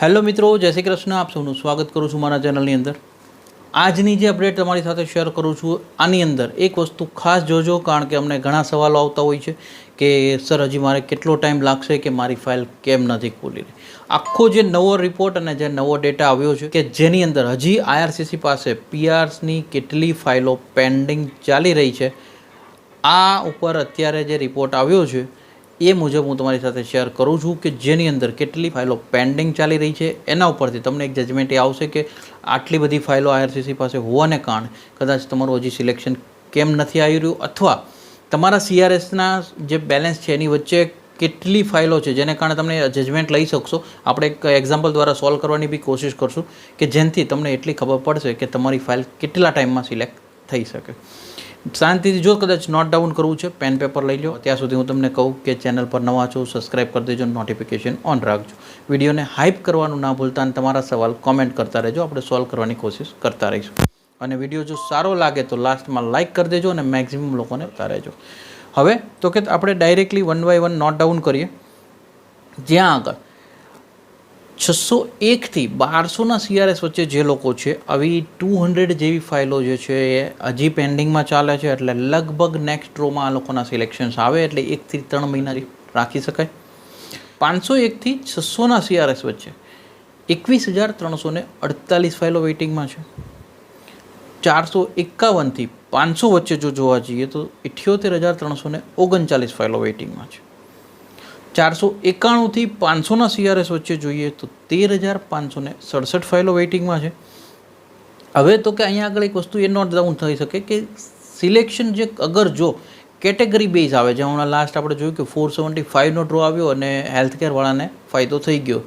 Hello મિત્રો, જય શ્રી કૃષ્ણ. આપ સૌનું સ્વાગત કરું છું મારા ચેનલની અંદર. આજની જે અપડેટ તમારી સાથે શેર કરું છું, આની અંદર એક વસ્તુ ખાસ જોજો, કારણ કે અમને ઘણા સવાલો આવતા હોય છે કે, સર, હજી મારે કેટલો ટાઈમ લાગશે કે મારી ફાઇલ કેમ નથી ખોલી રહી? આખો જે નવો રિપોર્ટ અને જે નવો ડેટા આવ્યો છે કે જેની અંદર હજી આઈઆરસીસી પાસે પીઆર્સની કેટલી ફાઇલો પેન્ડિંગ ચાલી રહી છે, આ ઉપર અત્યારે જે રિપોર્ટ આવ્યો છે એ મુજબ હું તમારી સાથે શેર કરું છું કે જેની અંદર કેટલી ફાઇલો પેન્ડિંગ ચાલી રહી છે. એના ઉપરથી તમને એક જજમેન્ટ એ આવશે કે આટલી બધી ફાઇલો આઈઆરસીસી પાસે હોવાને કારણે કદાચ તમારું હજી સિલેક્શન કેમ નથી આવી રહ્યું અથવા તમારા સીઆરએસના જે બેલેન્સ છે એની વચ્ચે કેટલી ફાઇલો છે જેને કારણે તમને જજમેન્ટ લઈ શકશો. આપણે એક એક્ઝામ્પલ દ્વારા સોલ્વ કરવાની બી કોશિશ કરશું કે જેનાથી તમને એટલી ખબર પડશે કે તમારી ફાઇલ કેટલા ટાઈમમાં સિલેક્ટ થઈ શકે. શાંતિથી જો કદાચ નોટ ડાઉન કરવું છે પેન પેપર લઈ લો ત્યાં સુધી હું તમને કહું કે ચેનલ પર નવા છો સબસ્ક્રાઈબ કરી દેજો નોટિફિકેશન ઓન રાખજો. વિડીયોને હાઇપ કરવાનું ના ભૂલતા અને તમારા સવાલ કોમેન્ટ કરતા રહેજો. આપણે સોલ્વ કરવાની કોશિશ કરતા રહીશું. અને વીડિયો જો સારો લાગે તો લાસ્ટમાં લાઇક કરી દેજો અને મેક્સિમમ લોકોને કરતા રહેજો. હવે તો કે આપણે directly one by one note down કરીએ. જ્યાં આગળ છસો એકથી બારસોના સીઆરએસ વચ્ચે જે લોકો છે, આવી ટુ હંડ્રેડ જેવી ફાઇલો જે છે એ હજી પેન્ડિંગમાં ચાલે છે, એટલે લગભગ નેક્સ્ટ ડ્રોમાં આ લોકોના સિલેક્શન્સ આવે, એટલે એકથી ત્રણ મહિના રાખી શકાય. પાંચસો એકથી છસોના સીઆરએસ વચ્ચે એકવીસ હજાર ત્રણસો અડતાલીસ ફાઇલો વેઇટિંગમાં છે. ચારસો એકાવનથી પાંચસો વચ્ચે જો જોવા જઈએ તો ઇઠ્યોતેર હજાર ત્રણસો ઓગણચાલીસ ફાઇલો વેઇટિંગમાં છે. ચારસો એકાણુંથી પાંચસોના સીઆરએસ વચ્ચે જોઈએ તો તેર હજાર પાંચસો ને સડસઠ ફાઇલો વેઇટિંગમાં છે. હવે તો કે અહીંયા આગળ એક વસ્તુ એ નોટ ડાઉન થઈ શકે કે સિલેક્શન જે અગર જો કેટેગરી બેઝ આવે જે હમણાં લાસ્ટ આપણે જોયું કે ફોર સેવન્ટી ફાઇવનો ડ્રો આવ્યો અને હેલ્થ કેરવાળાને ફાયદો થઈ ગયો.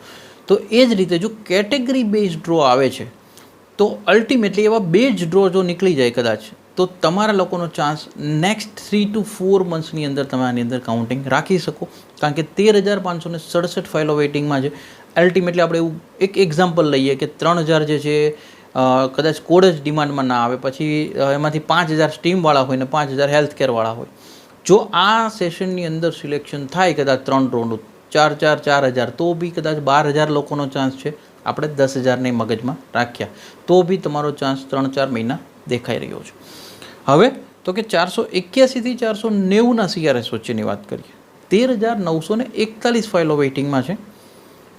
તો એ જ રીતે જો કેટેગરી બેઝ ડ્રો આવે છે, તો અલ્ટિમેટલી એવા બે જ ડ્રો જો નીકળી જાય કદાચ તો તમારા લોકોનો chance next three two four મંથ્સની અંદર તમે આની અંદર કાઉન્ટિંગ રાખી શકો. કારણ કે તેર હજાર પાંચસો સડસઠ ફાઇલો વેઇટિંગમાં છે. અલ્ટિમેટલી આપણે એવું એક એક્ઝામ્પલ લઈએ કે ત્રણ હજાર જે છે કદાચ કોડ જ ડિમાન્ડમાં ના આવે. પછી એમાંથી પાંચ હજાર સ્ટીમવાળા હોય ને પાંચ હજાર હેલ્થ કેરવાળા હોય. જો આ સેશનની અંદર સિલેક્શન થાય કદાચ ત્રણ ડ્રોનું ચાર ચાર ચાર હજાર, તો બી કદાચ બાર હજાર લોકોનો ચાન્સ છે. આપણે દસ હજારને મગજમાં રાખ્યા. તો બી તમારો ચાન્સ ત્રણ ચાર મહિના દેખાઈ રહ્યો છે. હવે તો કે ચારસો એક્યાસીથી ચારસો નેવુંના સીઆરએસ વચ્ચેની વાત કરીએ. તેર હજાર નવસો ને એકતાલીસ ફાઇલો વેઇટિંગમાં છે.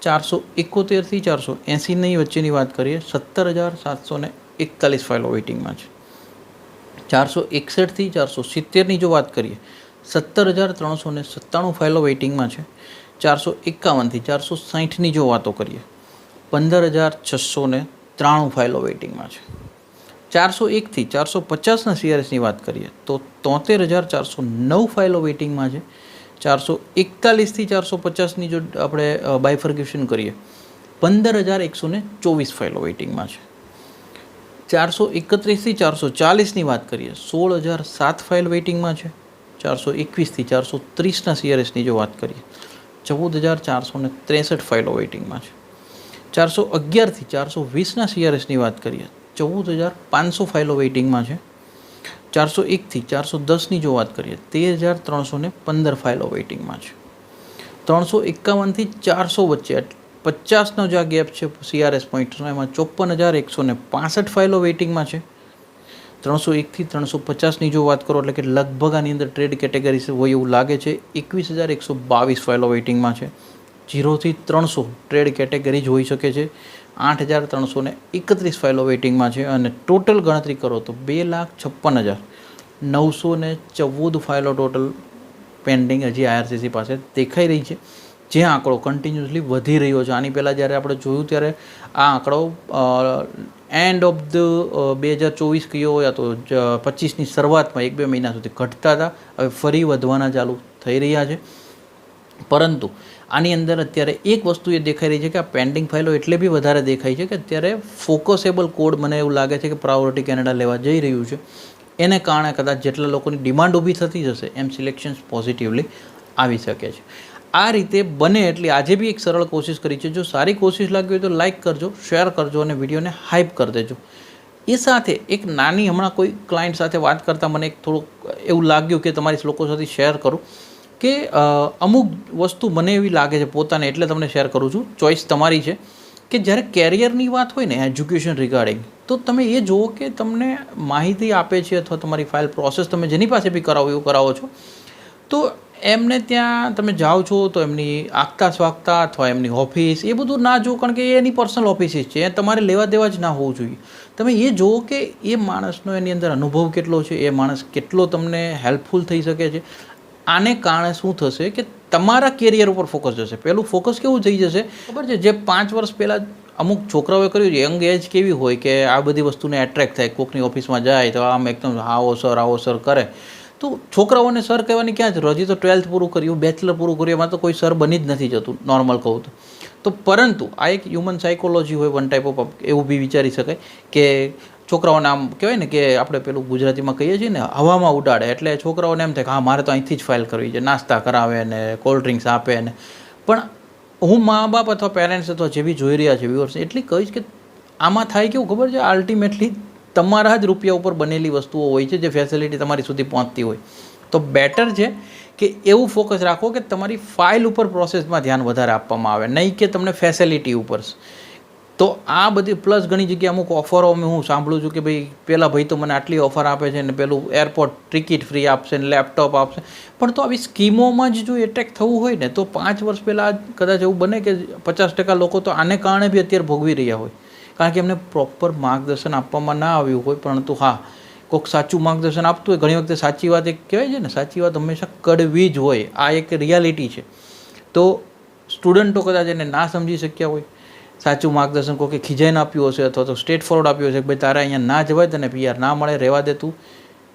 ચારસો એકોતેરથી ચારસો એંસીની વચ્ચેની વાત કરીએ, સત્તર હજાર સાતસો ને એકતાલીસ ફાઇલો વેઇટિંગમાં છે. ચારસો એકસઠથી ચારસો સિત્તેરની જો વાત કરીએ, સત્તર હજાર ત્રણસો ને સત્તાણું ફાઇલો વેઇટિંગમાં છે. ચારસો એકાવનથી ચારસો સાહીઠની જો વાતો કરીએ, પંદર હજાર છસો ત્રાણું ફાઇલો વેઇટિંગમાં છે. ચારસો એકથી ચારસો પચાસના સીઆરએસની વાત કરીએ, તો તોતેર હજાર ચારસો નવ ફાઇલો વેઇટિંગમાં છે. ચારસો એકતાલીસથી ચારસો પચાસની જો આપણે બાયફર્ગ્યુશન કરીએ પંદર હજાર એકસો ને ચોવીસ ફાઇલો વેઇટિંગમાં છે. ચારસો એકત્રીસથી ચારસો ચાલીસની વાત કરીએ સોળ હજાર સાત ફાઇલ વેઇટિંગમાં છે. ચારસો એકવીસથી ચારસો ત્રીસના સીઆરએસની જો વાત કરીએ ચૌદ હજાર ચારસો ત્રેસઠ ફાઇલો વેઇટિંગમાં છે. ચારસો અગિયારથી ચારસો વીસના સીઆરએસની વાત કરીએ ચૌદ હજાર પાંચસો ફાઇલો વેઇટિંગમાં છે. ચારસો એકથી ચારસો દસની જો વાત કરીએ, તેર હજાર ત્રણસો પંદર ફાઇલો વેઇટિંગમાં છે. ત્રણસો એકાવનથી ચારસો વચ્ચે, પચાસનો જે આ ગેપ છે સીઆરએસ પોઈન્ટનો એમાં ચોપન હજાર એકસો ને પાસઠ ફાઇલો વેઇટિંગમાં છે. ત્રણસો એકથી ત્રણસો પચાસની જો વાત કરો, એટલે કે લગભગ આની અંદર ટ્રેડ કેટેગરી હોય એવું લાગે છે, એકવીસ હજાર એકસો બાવીસ ફાઇલો વેઇટિંગમાં છે. જીરોથી ત્રણસો ટ્રેડ કેટેગરી જોઈ શકે છે. આઠ હજાર ત્રણસો એકત્રીસ ફાઇલો વેઇટિંગમાં છે અને ટોટલ ગણતરી કરો તો બે લાખ છપ્પન હજાર. નવસો ને ચૌદ ફાઇલો ટોટલ પેન્ડિંગ હજી આઈઆરસીસી પાસે દેખાઈ રહી છે. જે આંકડો કન્ટિન્યુઅસલી વધી રહ્યો છે. આની પહેલાં જ્યારે આપણે જોયું ત્યારે આ આંકડો એન્ડ ઓફ ધ બે હજાર ચોવીસ કયો યા તો પચીસની શરૂઆતમાં એક બે મહિના સુધી ઘટતા હતા. હવે ફરી વધવાના ચાલુ થઈ રહ્યા છે. પરંતુ આની અંદર અત્યારે એક વસ્તુ એ દેખાઈ રહી છે કે આ પેન્ડિંગ ફાઇલો એટલે બી વધારે દેખાય છે કે અત્યારે ફોકસેબલ કોડ મને એવું લાગે છે કે પ્રાયોરિટી કેનેડા લેવા જઈ રહ્યું છે. એને કારણે કદાચ જેટલા લોકોની ડિમાન્ડ ઊભી થતી જશે, એમ સિલેક્શન્સ પોઝિટિવલી આવી શકે છે. આ રીતે બને એટલી આજે બી એક સરળ કોશિશ કરી છે. જો સારી કોશિશ લાગી હોય તો લાઇક કરજો શેર કરજો અને વિડીયોને હાઇપ કરી દેજો. એ સાથે એક નાની હમણાં કોઈ ક્લાયન્ટ સાથે વાત કરતાં મને એક થોડુંક એવું લાગ્યું કે તમારી લોકો સાથે શેર કરું. કે અમુક વસ્તુ મને એવી લાગે છે, પોતાને એટલે તમને શેર કરું છું ચોઈસ તમારી છે, કે જ્યારે કેરિયરની વાત હોય ને એજ્યુકેશન રિગાર્ડિંગ તો તમે એ જુઓ કે તમને માહિતી આપે છે અથવા તમારી ફાઇલ પ્રોસેસ તમે જેની પાસે બી કરાવો, એવું કરાવો છો, તો એમને ત્યાં તમે જાઓ છો, તો એમની આગતા સ્વાગતા અથવા એમની ઓફિસ એ બધું ના જુઓ, કારણ કે એ એની પર્સનલ ઓફિસીસ છે તમારે લેવા દેવા જ ના હોવું જોઈએ. તમે એ જુઓ કે એ માણસનો એની અંદર અનુભવ કેટલો છે, એ માણસ કેટલો તમને હેલ્પફુલ થઈ શકે છે આને કારણે શું થશે કે તમારા કેરિયર ઉપર ફોકસ જશે. પહેલું ફોકસ કેવું થઈ જશે? ખબર છે, જે પાંચ વર્ષ પહેલાં અમુક છોકરાઓએ કર્યું છે, યંગ એજ કેવી હોય કે આ બધી વસ્તુને એટ્રેક્ટ થાય, કોકની ઓફિસમાં જાય તો આમ એકદમ આવો સર આવો સર કરે. તો છોકરાઓને સર કહેવાની ક્યાં જરૂર હજી તો ટ્વેલ્થ પૂરું કર્યું બેચલર પૂરું કર્યું, એમાં તો કોઈ સર બની જ નથી જતું નોર્મલ કહું તો. તો પરંતુ આ એક હ્યુમન સાયકોલોજી હોય વન ટાઈપ ઓફ એવું બી વિચારી શકાય કે છોકરાઓને આમ કહેવાય ને કે આપણે પેલું ગુજરાતીમાં કહીએ છીએ ને, હવામાં ઉડાડે. એટલે છોકરાઓને એમ થાય કે હા, મારે તો અહીંથી જ ફાઇલ કરવી છે. નાસ્તા કરાવે ને કોલ્ડ ડ્રિંક્સ આપે ને. પણ હું મા બાપ અથવા પેરેન્ટ્સ અથવા જે બી જોઈ રહ્યા છે વ્યુઅર્સ એટલી કહીશ કે આમાં થાય કેવું ખબર છે? અલ્ટિમેટલી તમારા જ રૂપિયા ઉપર બનેલી વસ્તુઓ હોય છે, જે ફેસિલિટી તમારી સુધી પહોંચતી હોય. તો બેટર છે કે એવું ફોકસ રાખો કે તમારી ફાઇલ ઉપર પ્રોસેસમાં ધ્યાન વધારે આપવામાં આવે. નહીં કે તમને ફેસિલિટી ઉપર. તો આ બધી પ્લસ ઘણી જગ્યાએ અમુક ઓફરો હું સાંભળું છું કે ભાઈ પેલા ભાઈ તો મને આટલી ઓફર આપે છે ને પેલું એરપોર્ટ ટિકિટ ફ્રી આપશે ને લેપટોપ આપશે. પણ તો આવી સ્કીમોમાં જ જો એટેક થવું હોય ને, તો પાંચ વર્ષ પહેલાં કદાચ એવું બને કે પચાસ ટકા લોકો તો આને કારણે બી અત્યારે ભોગવી રહ્યા હોય. કારણ કે એમને પ્રોપર માર્ગદર્શન આપવામાં ના આવ્યું હોય, પરંતુ હા કોઈક સાચું માર્ગદર્શન આપતું હોય. ઘણી વખતે સાચી વાત એક કહેવાય છે ને, સાચી વાત હંમેશા કડવી જ હોય. આ એક રિયાલિટી છે. તો સ્ટુડન્ટો કદાચ એને ના સમજી શક્યા હોય. સાચું માર્ગદર્શન કોઈ ખીજાઈને આપ્યું હશે અથવા તો સ્ટેટ ફોરવર્ડ આપ્યું હશે કે ભાઈ તારે અહીંયા ના જવાય તને પીઆર ના મળે રહેવા દે તું.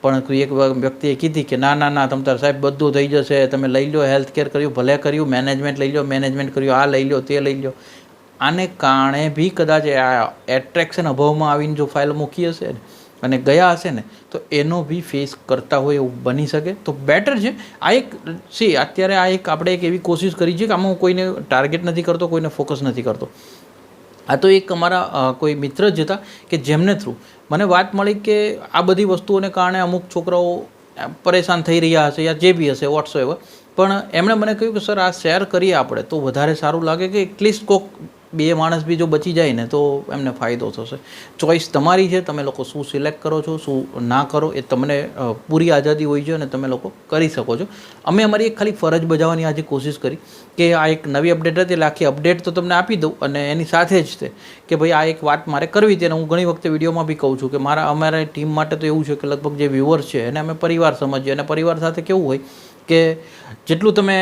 પણ એક વ્યક્તિએ કીધી કે ના ના ના, તમ તાર સાહેબ બધું થઈ જશે, તમે લઈ લો હેલ્થ કેર કર્યું, ભલે કર્યું મેનેજમેન્ટ લઈ લો મેનેજમેન્ટ કર્યું, આ લઈ લો તે લઈ લો આને કારણે બી કદાચ આ એટ્રેક્શન અભાવમાં આવીને જો ફાઇલ મૂકી હશે ને અને ગયા હશે ને, તો એનો બી ફેસ કરતા હોય એવું બની શકે. તો બેટર છે. આ એક સી અત્યારે આ એક આપણે એક એવી કોશિશ કરી છે કે આમાં હું કોઈને ટાર્ગેટ નથી કરતો, કોઈને ફોકસ નથી કરતો. આ તો એક અમારા કોઈ મિત્ર જ હતા કે જેમને થ્રુ મને વાત મળી કે આ બધી વસ્તુઓને કારણે અમુક છોકરાઓ પરેશાન થઈ રહ્યા હશે યા જે બી હશે વોટ્સો એવર પણ એમણે મને કહ્યું કે સર આ શેર કરીએ આપણે તો વધારે સારું લાગે કે એટલીસ્ટ કોક બે માણસ બી જો બચી જાય ને તો એમને ફાયદો થશે. ચોઈસ તમારી છે, તમે લોકો શું સિલેક્ટ કરો છો, શું ના કરો, એ તમને પૂરી આઝાદી હોય છે અને તમે લોકો કરી શકો છો. અમે અમારી એક ખાલી ફરજ બજાવવાની આજે કોશિશ કરી કે આ એક નવી અપડેટ હતી, એટલે આખી અપડેટ તો તમને આપી દઉં અને એની સાથે જ તે કે ભાઈ આ એક વાત મારે કરવી હતી અને હું ઘણી વખતે વિડીયોમાં બી કહું છું કે મારા, અમારા ટીમ માટે તો એવું છે કે લગભગ જે વ્યુઅર્સ છે એને અમે પરિવાર સમજીએ અને પરિવાર સાથે કેવું હોય કે જેટલું તમે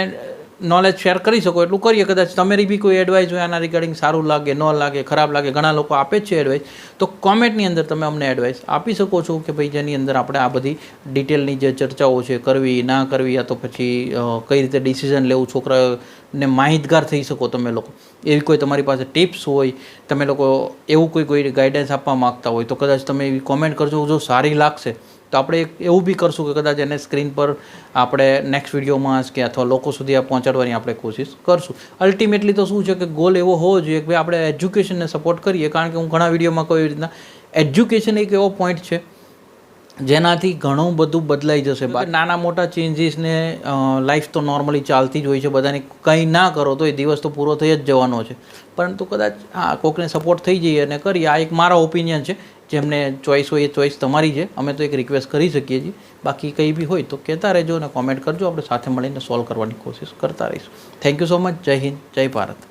નોલેજ શેર કરી શકો. એટલું કરીએ કદાચ તમારી બી કોઈ એડવાઇસ હોય આના રિગાર્ડિંગ સારું લાગે, ન લાગે, ખરાબ લાગે, ઘણા લોકો આપે જ છે એડવાઇસ તો કોમેન્ટની અંદર તમે અમને એડવાઇસ આપી શકો છો કે ભાઈ જેની અંદર આપણે આ બધી ડિટેલની જે ચર્ચાઓ છે કરવી, ના કરવી યા તો પછી કઈ રીતે ડિસિઝન લેવું છોકરાને માહિતગાર થઈ શકો તમે લોકો. એવી કોઈ તમારી પાસે ટિપ્સ હોય, તમે લોકો એવું કોઈ કોઈ ગાઈડન્સ આપવા માગતા હોય તો કદાચ તમે એવી કોમેન્ટ કરજો, જો સારી લાગશે તો આપણે એક એવું બી કરશું કે કદાચ એને સ્ક્રીન પર આપણે નેક્સ્ટ વિડીયોમાં કે અથવા લોકો સુધી આ પહોંચાડવાની આપણે કોશિશ કરશું. અલ્ટિમેટલી તો શું છે કે ગોલ એવો હોવો જોઈએ કે ભાઈ આપણે એજ્યુકેશનને સપોર્ટ કરીએ. કારણ કે હું ઘણા વિડીયોમાં કોઈ રીતના એજ્યુકેશન એક એવો પોઈન્ટ છે જેનાથી ઘણું બધું બદલાઈ જશે. નાના મોટા ચેન્જીસને લાઈફ તો નોર્મલી ચાલતી જ હોય છે. બધાને કંઈ ના કરો તો એ દિવસ તો પૂરો થઈ જ જવાનો છે. પરંતુ કદાચ હા કોકને સપોર્ટ થઈ જઈએ અને કરીએ. આ એક મારા ઓપિનિયન છે. જેમને ચોઈસ હોય એ ચોઈસ તમારી છે. અમે તો એક રિક્વેસ્ટ કરી શકીએ છીએ. બાકી કંઈ બી હોય તો કહેતા રહેજો અને કોમેન્ટ કરજો. આપણે સાથે મળીને સોલ્વ કરવાની કોશિશ કરતા રહીશું. થેન્ક યુ સો મચ જય હિન્દ. જય ભારત.